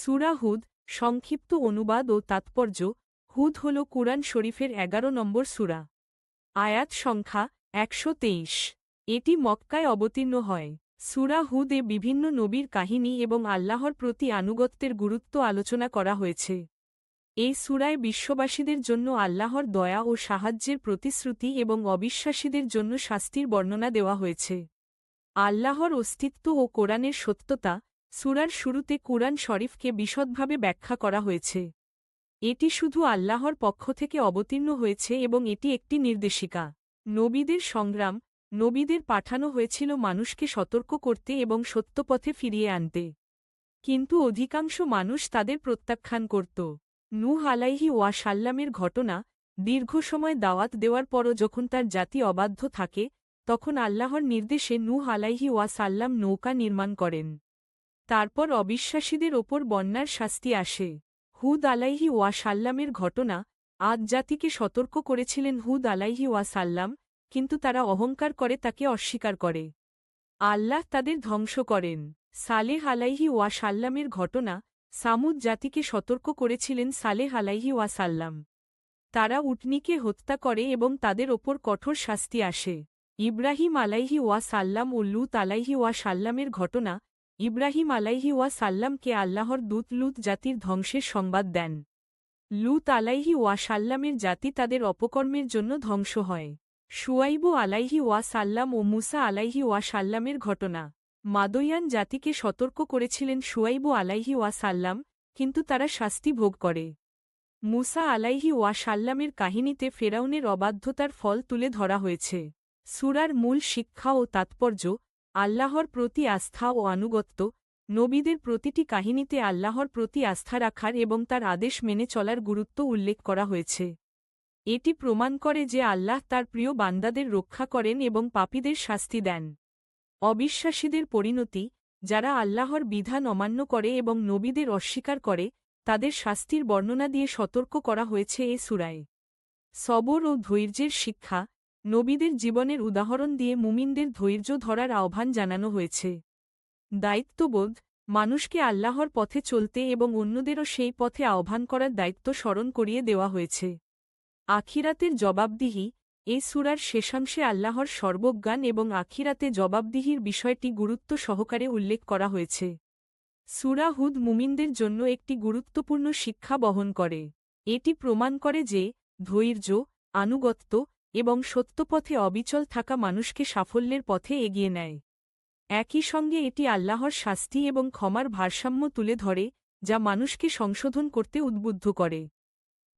সুরা হুদ, সংক্ষিপ্ত অনুবাদ ও তাৎপর্য, হুদ হল কুরআন শরীফের এগারো নম্বর সুরা। আয়াত সংখ্যা একশো তেইশ। এটি মক্কায় অবতীর্ণ হয়। সুরা হুদে বিভিন্ন নবীর কাহিনী এবং আল্লাহর প্রতি আনুগত্যের গুরুত্ব আলোচনা করা হয়েছে। এই সুরায় বিশ্ববাসীদের জন্য আল্লাহর দয়া ও সাহায্যের প্রতিশ্রুতি এবং অবিশ্বাসীদের জন্য শাস্তির বর্ণনা দেওয়া হয়েছে। আল্লাহর অস্তিত্ব ও কোরআনের সত্যতা সুরার শুরুতে কুরআন শরীফকে বিশদভাবে ব্যাখ্যা করা হয়েছে। এটি শুধু আল্লাহর পক্ষ থেকে অবতীর্ণ হয়েছে এবং এটি একটি নির্দেশিকা। নবীদের সংগ্রাম, নবীদের পাঠানো হয়েছিল মানুষকে সতর্ক করতে এবং সত্যপথে ফিরিয়ে আনতে। কিন্তু অধিকাংশ মানুষ তাদের প্রত্যাখ্যান করত। নূহ আলাইহি ওয়া সাল্লামের ঘটনা, দীর্ঘ সময় দাওয়াত দেওয়ার পরও যখন তার জাতি অবাধ্য থাকে, তখন আল্লাহর নির্দেশে নূহ আলাইহি ওয়া সাল্লাম নৌকা নির্মাণ করেন। তারপর অবিশ্বাসীদের ওপর বন্যার শাস্তি আসে। হুদ আলাইহি ওয়া সাল্লামের ঘটনা আদ জাতিকে সতর্ক করেছিলেন হুদ আলাইহি ওয়া সাল্লাম কিন্তু তারা অহংকার করে তাকে অস্বীকার করে। আল্লাহ তাদের ধ্বংস করেন। সালেহ আলাইহি ওয়া সাল্লামের ঘটনা সামুদ জাতিকে সতর্ক করেছিলেন সালেহ আলাইহি ওয়া সাল্লাম তারা উটনিকে হত্যা করে এবং তাদের ওপর কঠোর শাস্তি আসে। ইব্রাহিম আলাইহি ওয়া সাল্লাম ও লুত আলাইহি ওয়া সাল্লামের ঘটনা ইব্রাহিম আলাইহি ওয়া সাল্লামকে আল্লাহর দূত লুত জাতির ধ্বংসের সংবাদ দেন। লুত আলাইহি ওয়া সাল্লামের জাতি তাদের অপকর্মের জন্য ধ্বংস হয়। সুয়াইবু আলাইহি ওয়া সাল্লাম ও মুসা আলাইহি ওয়া সাল্লামের ঘটনা। মাদয়ান জাতিকে সতর্ক করেছিলেন সুয়াইবু আলাইহি ওয়া সাল্লাম কিন্তু তারা শাস্তি ভোগ করে। মুসা আলাইহি ওয়া সাল্লামের কাহিনীতে ফেরাউনের অবাধ্যতার ফল তুলে ধরা হয়েছে। সুরার মূল শিক্ষা ও তাৎপর্য আল্লাহর প্রতি আস্থা ও আনুগত্য, নবীদের প্রতিটি কাহিনীতে আল্লাহর প্রতি আস্থা রাখার এবং তার আদেশ মেনে চলার গুরুত্ব উল্লেখ করা হয়েছে। এটি প্রমাণ করে যে আল্লাহ তার প্রিয় বান্দাদের রক্ষা করেন এবং পাপীদের শাস্তি দেন। অবিশ্বাসীদের পরিণতি, যারা আল্লাহর বিধান অমান্য করে এবং নবীদের অস্বীকার করে, তাদের শাস্তির বর্ণনা দিয়ে সতর্ক করা হয়েছে এ সুরায়। সবর ও ধৈর্যের শিক্ষা নবীদের জীবনের উদাহরণ দিয়ে মুমিনদের ধৈর্য ধরার আহ্বান জানানো হয়েছে। দায়িত্ববোধ, মানুষকে আল্লাহর পথে চলতে এবং অন্যদেরও সেই পথে আহ্বান করার দায়িত্ব স্মরণ করিয়ে দেওয়া হয়েছে। আখিরাতের জবাবদিহি এই সুরার শেষাংশে আল্লাহর সর্বজ্ঞান এবং আখিরাতে জবাবদিহির বিষয়টি গুরুত্ব সহকারে উল্লেখ করা হয়েছে। সুরা হুদ মুমিনদের জন্য একটি গুরুত্বপূর্ণ শিক্ষা বহন করে। এটি প্রমাণ করে যে, ধৈর্য, আনুগত্য এবং সত্যপথে অবিচল থাকা মানুষকে সাফল্যের পথে এগিয়ে নেয়। একই সঙ্গে এটি আল্লাহর শাস্তি এবং ক্ষমার ভারসাম্য তুলে ধরে, যা মানুষকে সংশোধন করতে উদ্বুদ্ধ করে।